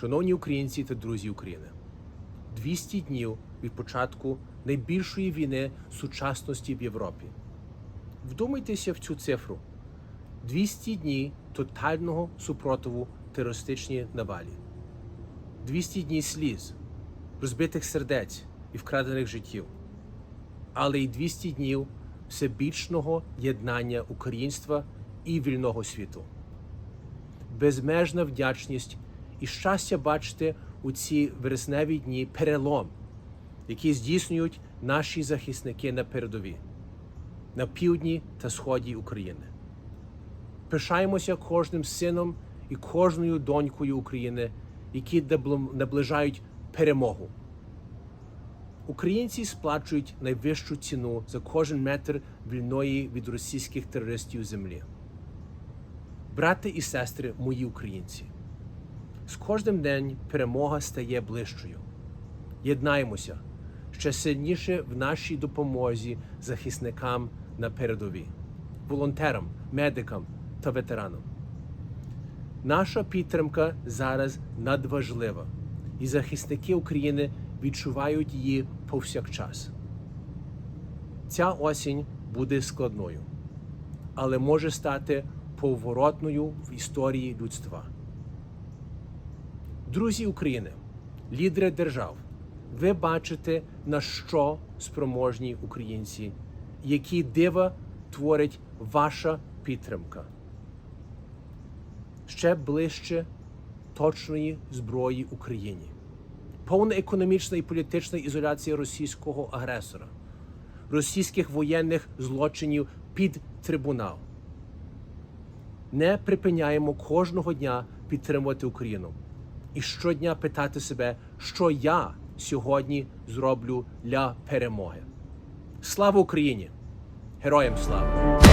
Шановні українці та друзі України, 200 днів від початку найбільшої війни сучасності в Європі. Вдумайтеся в цю цифру: 200 днів тотального супротиву терористичній навалі, 200 днів сліз, розбитих сердець і вкрадених життів, але й 200 днів всебічного єднання українства і вільного світу. Безмежна вдячність і щастя бачити у ці вересневі дні перелом, який здійснюють наші захисники на передові, на півдні та сході України. Пишаємося кожним сином і кожною донькою України, які наближають перемогу. Українці сплачують найвищу ціну за кожен метр вільної від російських терористів землі брати і сестри, мої українці. З кожним днем перемога стає ближчою. Єднаємося ще сильніше в нашій допомозі захисникам на передовій, волонтерам, медикам та ветеранам. Наша підтримка зараз надважлива, і захисники України відчувають її повсякчас. Ця осінь буде складною, але може стати поворотною в історії людства. Друзі України, лідери держав, ви бачите, на що спроможні українці, які дива творить ваша підтримка. Ще ближче точної зброї Україні, повна економічна і політична ізоляція російського агресора, російських воєнних злочинів під трибунал. Не припиняємо кожного дня підтримувати Україну і щодня питати себе, що я сьогодні зроблю для перемоги. Слава Україні! Героям слава!